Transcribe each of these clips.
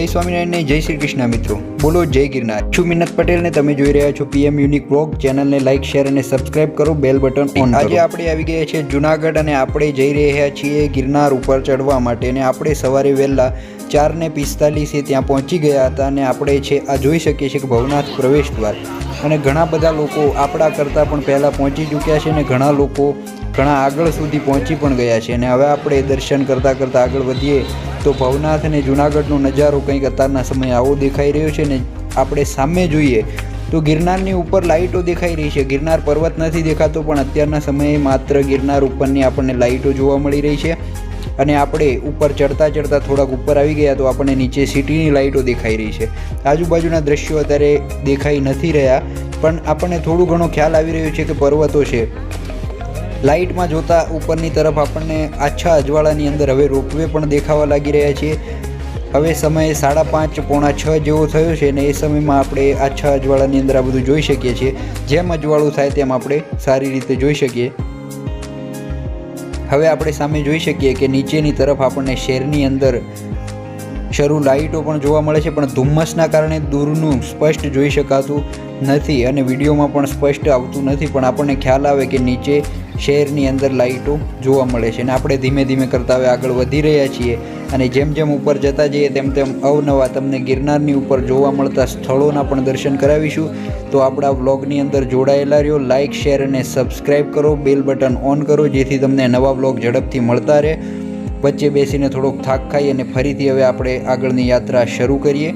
જય સ્વામિનારાયણ જય શ્રી કૃષ્ણ મિત્રો. બોલો જય ગિરનાર. છું મિનત પટેલ ને તમે જોઈ રહ્યા છો પીએમ યુનિક બ્લોગ ચેનલને લાઇક શેર અને સબસ્ક્રાઇબ કરો. બેલ બટન ઓન આજે આપણે આવી ગયા છીએ જુનાગઢ અને આપણે જઈ રહ્યા છીએ ગિરનાર ઉપર ચડવા માટે અને આપણે સવારે વહેલા ચાર ને પિસ્તાલીસે ત્યાં પહોંચી ગયા હતા અને આપણે છે આ જોઈ શકીએ છીએ કે ભવનાથ પ્રવેશ દ્વાર. અને ઘણા બધા લોકો આપણા કરતાં પણ પહેલાં પહોંચી ચૂક્યા છે અને ઘણા લોકો ઘણા આગળ સુધી પહોંચી પણ ગયા છે અને હવે આપણે દર્શન કરતાં કરતાં આગળ વધીએ તો ભવનાથ અને જુનાગઢનો નજારો કંઈક અત્યારના સમયે આવો દેખાઈ રહ્યો છે ને આપણે સામે જોઈએ તો ગિરનારની ઉપર લાઇટો દેખાઈ રહી છે. ગિરનાર પર્વત નથી દેખાતો પણ અત્યારના સમયે માત્ર ગિરનાર ઉપરની આપણને લાઇટો જોવા મળી રહી છે અને આપણે ઉપર ચડતા ચડતા થોડાક ઉપર આવી ગયા તો આપણને નીચે સિટીની લાઇટો દેખાઈ રહી છે. આજુબાજુના દ્રશ્યો અત્યારે દેખાઈ નથી રહ્યા પણ આપણને થોડું ઘણો ખ્યાલ આવી રહ્યો છે કે પર્વતો છે. લાઇટમાં જોતા ઉપરની તરફ આપણને આછા અજવાળાની અંદર હવે રોપવે પણ દેખાવા લાગી રહ્યા છે હવે સમય સાડા પાંચ, પોણા છ જેવો થયો છે અને એ સમયમાં આપણે આછા અજવાળાની અંદર આ બધું જોઈ શકીએ છીએ. જેમ અજવાળું થાય તેમ આપણે સારી રીતે જોઈ શકીએ. હવે આપણે સામે જોઈ શકીએ કે નીચેની તરફ આપણને શહેરની અંદર શરૂ લાઇટો પણ જોવા મળે છે, પણ ધુમ્મસના કારણે દૂરનું સ્પષ્ટ જોઈ શકાતું નથી અને વિડીયોમાં પણ સ્પષ્ટ આવતું નથી, પણ આપણને ખ્યાલ આવે કે નીચે શહેરની અંદર લાઇટો જોવા મળે છે અને આપણે ધીમે ધીમે કરતાં હવે આગળ વધી રહ્યા છીએ. અને જેમ જેમ ઉપર જતા જઈએ તેમ તેમ અવનવા તમને ગિરનારની ઉપર જોવા મળતા સ્થળોના પણ દર્શન કરાવીશું. તો આપણા વ્લોગની અંદર જોડાયેલા રહ્યો. લાઇક શેર અને સબસ્ક્રાઈબ કરો. બેલ બટન ઓન કરો જેથી તમને નવા વ્લોગ ઝડપથી મળતા રહે. વચ્ચે બેસીને થોડોક થાક ખાઈ અને ફરીથી હવે આપણે આગળની યાત્રા શરૂ કરીએ.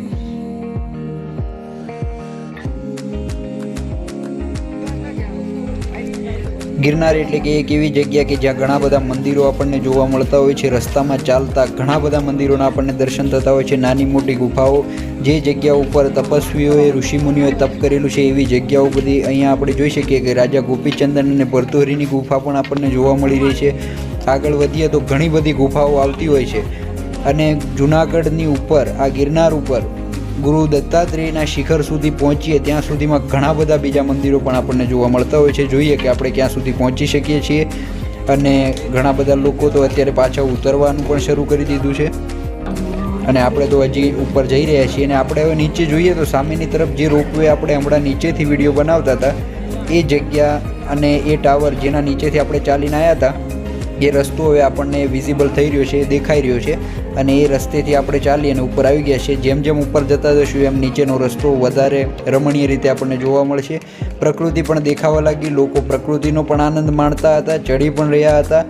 ગિરનાર એટલે કે એક એવી જગ્યા કે જ્યાં ઘણા બધા મંદિરો આપણને જોવા મળતા હોય છે. રસ્તામાં ચાલતા ઘણા બધા મંદિરોના આપણને દર્શન થતા હોય છે. નાની મોટી ગુફાઓ, જે જગ્યા ઉપર તપસ્વીઓએ, ઋષિમુનિઓએ તપ કરેલું છે, એવી જગ્યાઓ બધી અહીંયા આપણે જોઈ શકીએ કે રાજા ગોપીચંદન અને ભરતુહરીની ગુફા પણ આપણને જોવા મળી રહી છે. આગળ વધીએ તો ઘણી બધી ગુફાઓ આવતી હોય છે. અને જુનાગઢની ઉપર, આ ગિરનાર ઉપર ગુરુ દત્તાત્રેયના શિખર સુધી પહોંચીએ, ત્યાં સુધીમાં ઘણા બધા બીજા મંદિરો પણ આપણને જોવા મળતા હોય છે. જોઈએ કે આપણે ક્યાં સુધી પહોંચી શકીએ છીએ અને ઘણા બધા લોકો તો અત્યારે પાછા ઉતરવાનું પણ શરૂ કરી દીધું છે. અને આપણે તો હજી ઉપર જઈ રહ્યા છીએ અને આપણે હવે નીચે જોઈએ તો સામેની તરફ જે રોપવે આપણે હમણાં નીચેથી વીડિયો બનાવતા હતા, એ જગ્યા અને એ ટાવર જેના નીચેથી આપણે ચાલીને આવ્યા હતા એ રસ્તો હવે આપણને વિઝિબલ થઈ રહ્યો છે, દેખાઈ રહ્યો છે અને એ રસ્તેથી આપણે ચાલી અને ઉપર આવી ગયા છીએ. જેમ જેમ ઉપર જતા જશું એમ નીચેનો રસ્તો વધારે રમણીય રીતે આપણને જોવા મળશે. પ્રકૃતિ પણ દેખાવા લાગી, લોકો પ્રકૃતિનો પણ આનંદ માણતા હતા, ચડી પણ રહ્યા હતા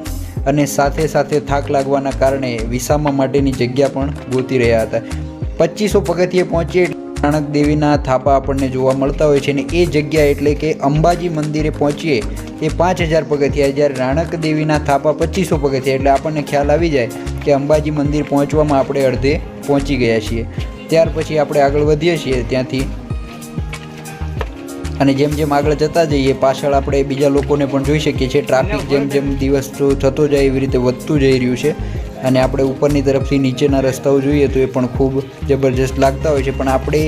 અને સાથે સાથે થાક લાગવાના કારણે વિસામા માટેની જગ્યા પણ ગોતી રહ્યા હતા. પચીસો પગથિયે પહોંચીએ રાણક દેવીના થાપા આપણને જોવા મળતા હોય છે અને એ જગ્યા એટલે કે અંબાજી મંદિરે પહોંચીએ એ પાંચ હજાર પગથિયા જ્યારે રાણક દેવીના થાપા પચીસો પગથિયા એટલે આપણને ખ્યાલ આવી જાય કે અંબાજી મંદિર પહોંચવામાં આપણે અડધે પહોંચી ગયા છીએ. ત્યાર પછી આપણે આગળ વધીએ છીએ ત્યાંથી. અને જેમ જેમ આગળ જતા જઈએ પાછળ આપણે બીજા લોકોને પણ જોઈ શકીએ છીએ. ટ્રાફિક જેમ જેમ દિવસ થતો જાય એવી રીતે વધતું જઈ રહ્યું છે. અને આપણે ઉપરની તરફથી નીચેના રસ્તાઓ જોઈએ તો એ પણ ખૂબ જબરજસ્ત લાગતા હોય છે. પણ આપણે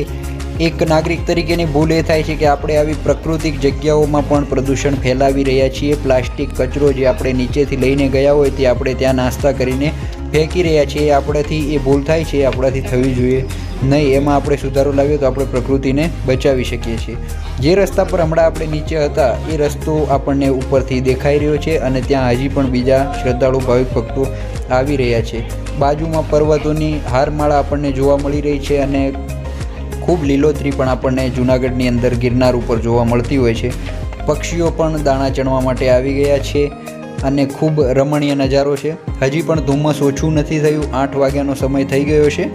એક નાગરિક તરીકેની ભૂલ એ થાય છે કે આપણે આવી પ્રાકૃતિક જગ્યાઓમાં પણ પ્રદૂષણ ફેલાવી રહ્યા છીએ. પ્લાસ્ટિક કચરો જે આપણે નીચેથી લઈને ગયા હોય તે આપણે ત્યાં નાસ્તા કરીને ફેંકી રહ્યા છીએ. આપણાથી એ ભૂલ થાય છે આપણાથી થવી જોઈએ નહીં. એમાં આપણે સુધારો લાવીએ તો આપણે પ્રકૃતિને બચાવી શકીએ છીએ. જે રસ્તા પર હમણાં આપણે નીચે હતા, એ રસ્તો આપણને ઉપરથી દેખાઈ રહ્યો છે અને ત્યાં હજી પણ બીજા શ્રદ્ધાળુ ભાવિક ભક્તો આવી રહ્યા છે. બાજુમાં પર્વતોની હારમાળા આપણને જોવા મળી રહી છે અને ખૂબ લીલોતરી પણ આપણને જૂનાગઢની અંદર ગિરનાર ઉપર જોવા મળતી હોય છે. પક્ષીઓ પણ દાણા ચણવા માટે આવી ગયા છે અને ખૂબ રમણીય નજારો છે. હજી પણ ધુમ્મસ ઓછું નથી થયું. આઠ વાગ્યાનો સમય થઈ ગયો છે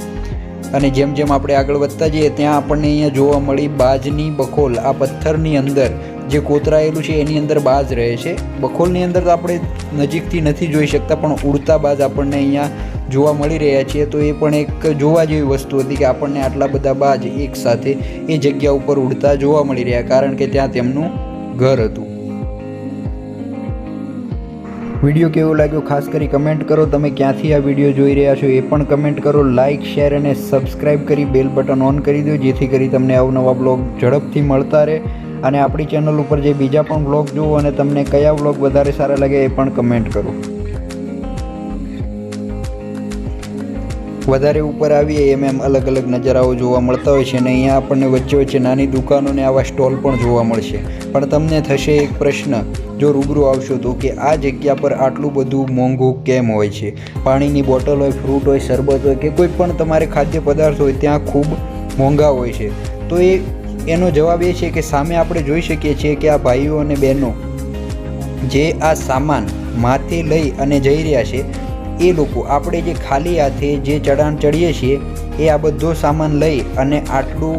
અને જેમ જેમ આપણે આગળ વધતા જઈએ, ત્યાં આપણને અહીંયા જોવા મળી બાજની બખોલ. આ પથ્થરની અંદર જે કોતરાયેલું છે, એની અંદર બાજ રહે છે. બખોલની અંદર તો આપણે નજીકથી નથી જોઈ શકતા, પણ ઉડતા બાજ આપણને અહીંયા જોવા મળી રહ્યા છીએ. તો એ પણ એક જોવા જેવી વસ્તુ હતી કે આપણને આટલા બધા બાજ એક સાથે એ જગ્યા ઉપર ઉડતા જોવા મળી રહ્યા, કારણ કે ત્યાં તેમનું ઘર હતું. વીડિયો કેવો લાગ્યો? ખાસ કરી કમેન્ટ કરો. તમે ક્યાંથી આ વીડિયો જોઈ રહ્યા છો એ પણ કમેન્ટ કરો. લાઇક શેર અને સબસ્ક્રાઇબ કરી બેલ બટન ઓન કરી દો, જેથી કરી તમને અવનવા બ્લોગ ઝડપથી મળતા રહે. અને આપણી ચેનલ ઉપર જે બીજા પણ બ્લોગ જુઓ અને તમને કયા બ્લોગ વધારે સારા લાગે એ પણ કમેન્ટ કરો. વધારે ઉપર આવીએ એમ એમ અલગ અલગ નજારાઓ જોવા મળતા હોય છે અને અહીંયા આપણને વચ્ચે વચ્ચે નાની દુકાનો ને આવા સ્ટોલ પણ જોવા મળશે. પણ તમને થશે એક પ્રશ્ન, જો રૂબરૂ આવશો તો કે આ જગ્યા પર આટલું બધું મોંઘું કેમ હોય છે? પાણીની બોટલ હોય ફ્રૂટ હોય, શરબત હોય કે કોઈ પણ તમારે ખાદ્ય પદાર્થ હોય, ત્યાં ખૂબ મોંઘા હોય છે. તો એ એનો જવાબ એ છે કે સામે આપણે જોઈ શકીએ છીએ કે આ ભાઈઓ અને બહેનો જે આ સામાન માથે લઈ અને જઈ રહ્યા છે, એ લોકો આપણે જે ખાલી હાથે જે ચઢાણ ચડીએ છીએ, એ આ બધો સામાન લઈ અને આટલું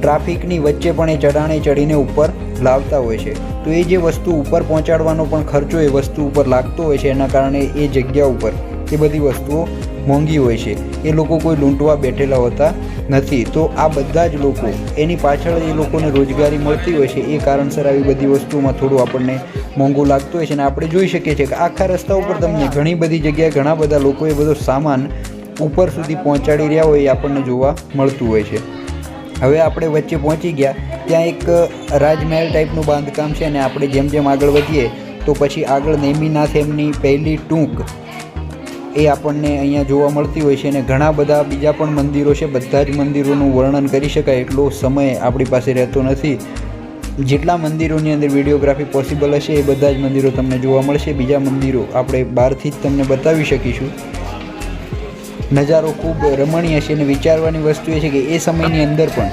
ટ્રાફિકની વચ્ચે પણ એ ચઢાણે ચડીને ઉપર લાવતા હોય છે. તો એ જે વસ્તુ ઉપર પહોંચાડવાનો પણ ખર્ચો એ વસ્તુ ઉપર લાગતો હોય છે, એના કારણે એ જગ્યા ઉપર એ બધી વસ્તુઓ મોંઘી હોય છે. એ લોકો કોઈ લૂંટવા બેઠેલા હોતા નથી. તો આ બધા જ લોકો, એની પાછળ એ લોકોને રોજગારી મળતી હોય છે. એ કારણસર આવી બધી વસ્તુઓમાં થોડું આપણને મોંઘું લાગતું હોય છે. અને આપણે જોઈ શકીએ છીએ કે આખા રસ્તા ઉપર તમને ઘણી બધી જગ્યાએ ઘણા બધા લોકો એ બધો સામાન ઉપર સુધી પહોંચાડી રહ્યા હોય એ આપણને જોવા મળતું હોય છે. હવે આપણે વચ્ચે પહોંચી ગયા. ત્યાં એક રાજમહેલ ટાઈપનું બાંધકામ છે અને આપણે જેમ જેમ આગળ વધીએ, તો પછી આગળ નેમિનાથ એમની પહેલી ટૂંક એ આપણને અહીંયા જોવા મળતી હોય છે અને ઘણા બધા બીજા પણ મંદિરો છે. બધા જ મંદિરોનું વર્ણન કરી શકાય એટલો સમય આપણી પાસે રહેતો નથી. જેટલા મંદિરોની અંદર વિડીયોગ્રાફી પોસિબલ હશે એ બધા જ મંદિરો તમને જોવા મળશે. બીજા મંદિરો આપણે બહારથી જ તમને બતાવી શકીશું. નજારો ખૂબ રમણીય છે અને વિચારવાની વસ્તુ એ છે કે એ સમયની અંદર પણ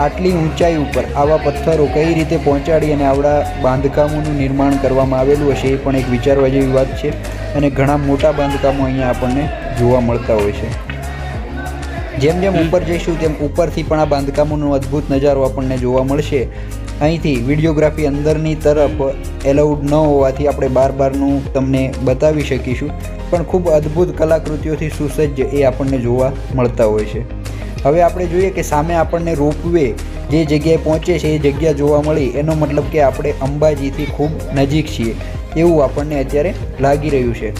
આટલી ઊંચાઈ ઉપર આવા પથ્થરો કઈ રીતે પહોંચાડી અને આવડા બાંધકામોનું નિર્માણ કરવામાં આવેલું હશે એ પણ એક વિચારવા જેવી વાત છે. અને ઘણા મોટા બાંધકામો અહીંયા આપણને જોવા મળતા હોય છે. જેમ જેમ ઉપર જઈશું તેમ ઉપરથી પણ આ બાંધકામોનો અદ્ભુત નજારો આપણને જોવા મળશે. અહીંથી વિડીયોગ્રાફી અંદરની તરફ એલાઉડ ન હોવાથી આપણે બાર બારનું તમને બતાવી શકીશું પણ ખૂબ અદ્ભુત કલાકૃતિઓથી સુસજ્જ એ આપણને જોવા મળતા હોય છે. હવે આપણે જોઈએ કે સામે આપણને રોપવે જે જગ્યાએ પહોંચે છે એ જગ્યા જોવા મળી એનો મતલબ કે આપણે અંબાજીથી ખૂબ નજીક છીએ. એવું આપણને અત્યારે લાગી રહ્યું છે.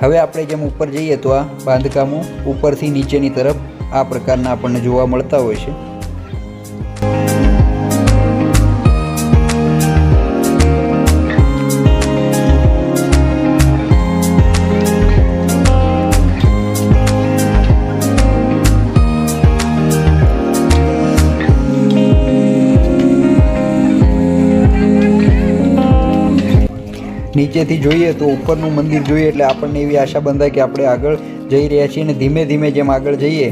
હવે આપણે જેમ ઉપર જઈએ તો આ બાંધકામો ઉપરથી નીચેની તરફ આ પ્રકારના આપણને જોવા મળતા હોય છે. નીચેથી જોઈએ તો ઉપરનું મંદિર જોઈએ એટલે આપણને એવી આશા બંધાય કે આપણે આગળ જઈ રહ્યા છીએ અને ધીમે ધીમે જેમ આગળ જઈએ,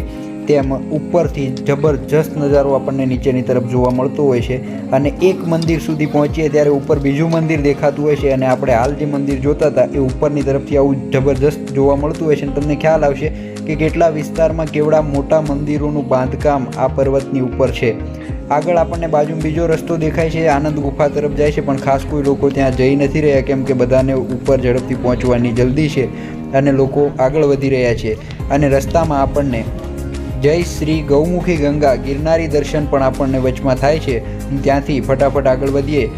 તેમ ઉપરથી જબરજસ્ત નજારો આપણને નીચેની તરફ જોવા મળતો હોય છે. અને એક મંદિર સુધી પહોંચીએ ત્યારે ઉપર બીજું મંદિર દેખાતું હોય છે અને આપણે હાલ જે મંદિર જોતા હતા એ ઉપરની તરફથી આવું જબરજસ્ત જોવા મળતું હોય છે અને તમને ખ્યાલ આવશે કે કેટલા વિસ્તારમાં કેવડા મોટા મંદિરોનું બાંધકામ આ પર્વતની ઉપર છે. આગળ આપણને બાજુ બીજો રસ્તો દેખાય છે, આનંદ ગુફા તરફ જાય છે, પણ ખાસ કોઈ લોકો ત્યાં જઈ નથી રહ્યા, કેમ કે બધાને ઉપર ઝડપથી પહોંચવાની જલ્દી છે અને લોકો આગળ વધી રહ્યા છે. અને રસ્તામાં આપણને જય શ્રી ગૌમુખી ગંગા, ગિરનારી દર્શન પણ આપણને વચમાં થાય છે. ત્યાંથી ફટાફટ આગળ વધીએ.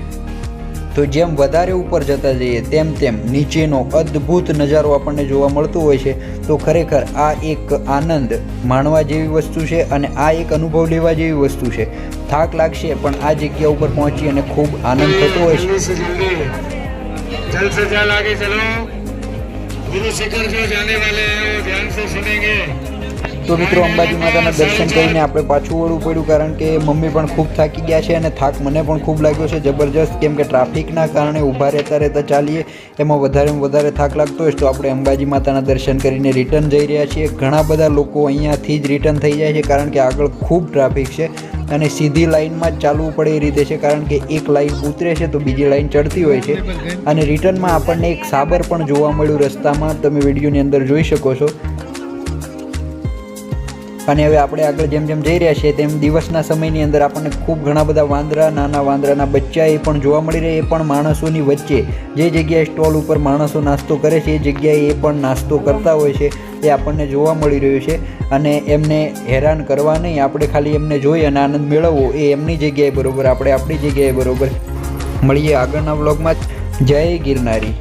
તો જેમ વધારે ઉપર જતા જઈએ તેમ તેમ નીચેનો અદ્ભુત નજારો આપણને જોવા મળતો હોય છે તો ખરેખર આ એક આનંદ માણવા જેવી વસ્તુ છે અને આ એક અનુભવ લેવા જેવી વસ્તુ છે થાક લાગશે પણ આ જગ્યા ઉપર પહોંચી અને ખૂબ આનંદ થતો હોય છે जल्दी से जल्दी जल्द से जल्द आगे चलो गुरु शिखर जो जाने वाले हैं वो ध्यान से सुनेंगे તો મિત્રો, અંબાજી માતાના દર્શન કરીને આપણે પાછું વળવું પડ્યું કારણ કે મમ્મી પણ ખૂબ થાકી ગયા છે અને થાક મને પણ ખૂબ લાગ્યો છે. જબરજસ્ત કેમ કે ટ્રાફિકના કારણે ઊભા રહેતા રહેતા ચાલીએ, એમાં વધારે વધારે થાક લાગતો હોય તો આપણે અંબાજી માતાના દર્શન કરીને રિટર્ન જઈ રહ્યા છીએ. ઘણા બધા લોકો અહીંયાથી જ રિટર્ન થઈ જાય છે કારણ કે આગળ ખૂબ ટ્રાફિક છે અને સીધી લાઇનમાં જ ચાલવું પડે એ રીતે છે કારણ કે એક લાઇન ઉતરે છે તો બીજી લાઇન ચડતી હોય છે. અને રિટર્નમાં આપણને એક સાબર પણ જોવા મળ્યું રસ્તામાં. તમે વિડીયોની અંદર જોઈ શકો છો. અને હવે આપણે આગળ જેમ જેમ જઈ રહ્યા છીએ તેમ દિવસના સમયની અંદર આપણને ખૂબ ઘણા બધા વાંદરા, નાના વાંદરાના બચ્ચા એ પણ જોવા મળી રહે એ પણ માણસોની વચ્ચે. જે જગ્યાએ સ્ટોલ ઉપર માણસો નાસ્તો કરે છે, એ જગ્યાએ એ પણ નાસ્તો કરતા હોય છે. એ આપણને જોવા મળી રહ્યું છે અને એમને હેરાન કરવા નહીં. આપણે ખાલી એમને જોઈ અને આનંદ મેળવવો. એ એમની જગ્યાએ બરોબર, આપણે આપણી જગ્યાએ બરોબર. મળીએ આગળના વ્લોગમાં જય ગિરનારી.